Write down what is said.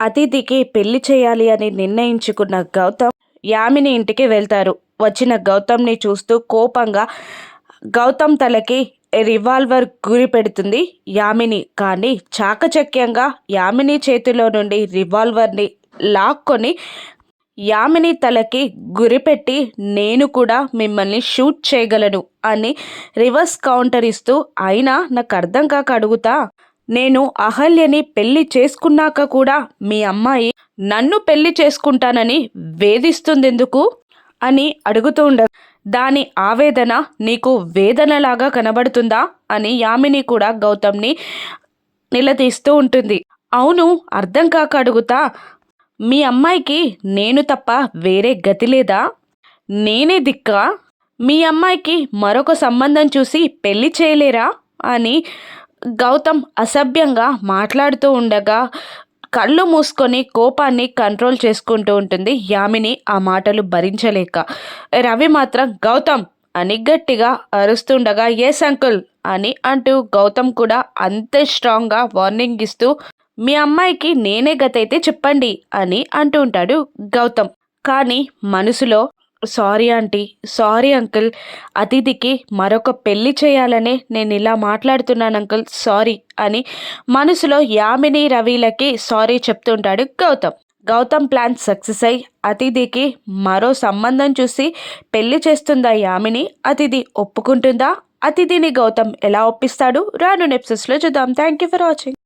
అతిథికి పెళ్ళి చేయాలి అని నిర్ణయించుకున్న గౌతమ్ యామిని ఇంటికి వెళ్తారు. వచ్చిన గౌతమ్ని చూస్తూ కోపంగా గౌతమ్ తలకి రివాల్వర్ గురి పెడుతుంది యామిని. కానీ చాకచక్యంగా యామిని చేతిలో నుండి రివాల్వర్ని లాక్కొని యామిని తలకి గురిపెట్టి నేను కూడా మిమ్మల్ని షూట్ చేయగలను అని రివర్స్ కౌంటర్ ఇస్తూ అయినా నాకు అర్థం కాక అడుగుతా. నేను అహల్యని పెళ్ళి చేసుకున్నాక కూడా మీ అమ్మాయి నన్ను పెళ్ళి చేసుకుంటానని వేధిస్తుందెందుకు? అని అడుగుతూ ఉండ దాని ఆవేదన నీకు వేదనలాగా కనబడుతుందా? అని యామిని కూడా గౌతమ్ని నిలదీస్తూ ఉంటుంది. అవును అర్థం కాక అడుగుతా మీ అమ్మాయికి నేను తప్ప వేరే గతి లేదా? నేనే దిక్క? మీ అమ్మాయికి మరొక సంబంధం చూసి పెళ్ళి చేయలేరా? అని గౌతమ్ అసభ్యంగా మాట్లాడుతూ ఉండగా కళ్ళు మూసుకొని కోపాన్ని కంట్రోల్ చేసుకుంటూ ఉంటుంది యామిని. ఆ మాటలు భరించలేక. రవి మాత్రం గౌతమ్! అని గట్టిగా అరుస్తుండగా ఎస్ అంకుల్ అని అంటూ గౌతమ్ కూడా అంతే స్ట్రాంగ్గా వార్నింగ్ ఇస్తూ మీ అమ్మాయికి నేనే గతైతే చెప్పండి అని అంటూ ఉంటాడు గౌతమ్. కానీ మనసులో సారీ ఆంటీ. Sorry uncle. అతిథికి మరొక పెళ్ళి చేయాలనే నేను ఇలా మాట్లాడుతున్నాను అంకుల్. సారీ అని మనసులో యామిని రవిలకి సారీ చెప్తుంటాడు గౌతమ్. గౌతమ్ ప్లాన్ సక్సెస్ అయి అతిథికి మరో సంబంధం చూసి పెళ్ళి చేస్తుందా యామిని? అతిథి ఒప్పుకుంటుందా? అతిథిని గౌతమ్ ఎలా ఒప్పిస్తాడు? రాను నెప్సెస్లో చూద్దాం. Thank you for watching